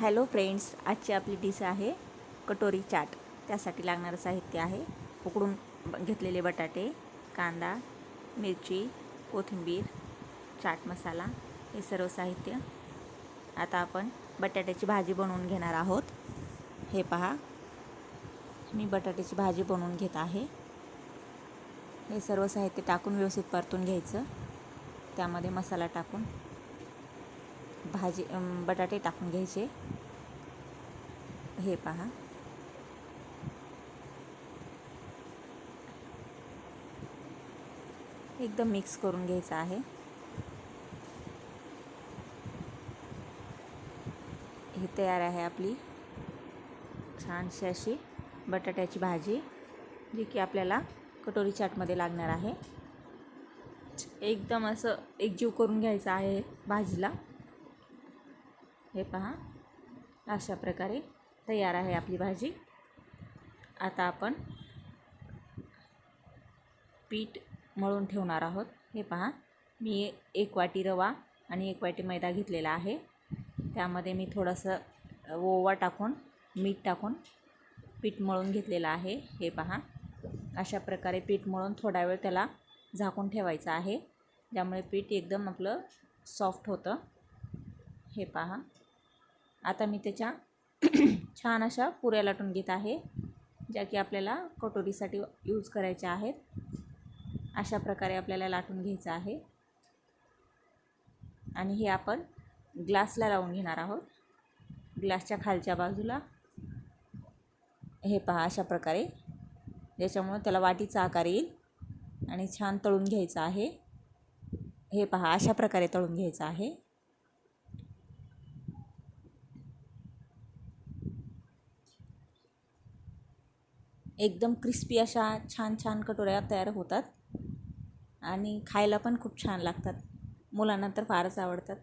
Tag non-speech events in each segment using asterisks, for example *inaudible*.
Hello friends आजची आपली dish आहे कटोरी चाट. त्यासाठी लागणारं साहित्य आहे. उकडून ब- घेतलेले बटाटे कांदा मिरची कोथिंबीर चाट मसाला हे सर्व साहित्य. आता आपण बटाट्याची भाजी बनवून घेणार आहोत. हे पहा. मी बटाट्याची भाजी बनवून घेत आहे. हे सर्व साहित्य टाकून व्यवस्थित परतून घ्यायचं. त्यामध्ये मसाला टाकून भाजी बटाटे टाकून घ्यायचे. हे पहा. एकदम मिक्स करून घ्यायचं आहे. हे तयार आहे आपली. छानशी अशी बटाट्याची भाजी जी की आपल्याला कटोरी चाटमध्ये लागणार आहे. एकदम असं एकजीव करून घ्यायचं आहे भाजीला. हे पहा. अशा प्रकारे तयार आहे आपली भाजी. आता आपण पीठ मळून ठेवणार आहोत. हे पहा. मी एक वाटी रवा आणि एक वाटी मैदा घेतलेला आहे. त्यामध्ये मी थोडंसं ओवा टाकून मीठ टाकून पीठ मळून घेतलेलं आहे. हे पहा. अशा प्रकारे पीठ मळून थोडा वेळ त्याला झाकून ठेवायचं आहे. ज्यामुळे पीठ एकदम आपलं सॉफ्ट होतं. हे पहा. आता मी त्याच्या *clears throat* छान अशा पुऱ्या लाटून घेत आहे ज्या की आपल्याला कटोरीसाठी यूज करायच्या आहेत. अशा प्रकारे आपल्याला लाटून घ्यायचं आहे. आणि हे आपण ग्लासला लावून घेणार आहोत. ग्लासच्या खालच्या बाजूला. हे पहा अशा प्रकारे. ज्याच्यामुळं त्याला वाटीचा आकार येईल आणि छान तळून घ्यायचं आहे. हे पहा अशा प्रकारे तळून घ्यायचं आहे. एकदम क्रिस्पी अशा छान छान कटोऱ्या तयार होतात. आणि खायला पण खूप छान लागतात. मुलांना तर फारच आवडतात.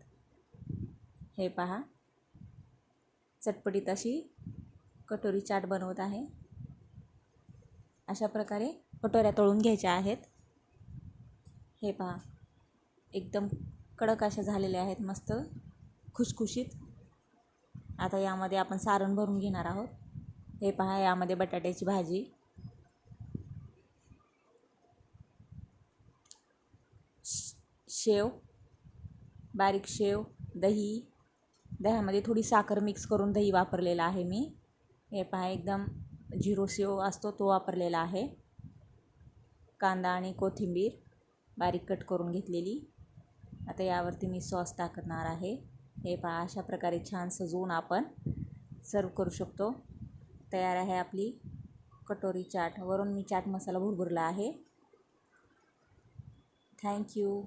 हे पहा. चटपटीत अशी कटोरी चाट बनवत आहे. अशा प्रकारे कटोऱ्या तळून घ्यायच्या आहेत. हे पहा. एकदम कडक अशा झालेल्या आहेत. मस्त खुसखुशीत. आता यामध्ये आपण सारण भरून घेणार आहोत. हे पहा यामध्ये बटाट्याची भाजी. श- शेव बारीक शेव दही. दह्यामध्ये थोडी साखर मिक्स करून दही वापरलेलं आहे मी. हे पहा एकदम झिरो शेव असतो तो वापरलेला आहे. कांदा आणि कोथिंबीर बारीक कट करून घेतलेली. आता यावरती मी सॉस टाकणार आहे. हे पहा अशा प्रकारे छान सजवून आपण सर्व करू शकतो. तयार आहे आपली कटोरी चाट. वरून मी चाट मसाला भुरभुरला आहे. थँक्यू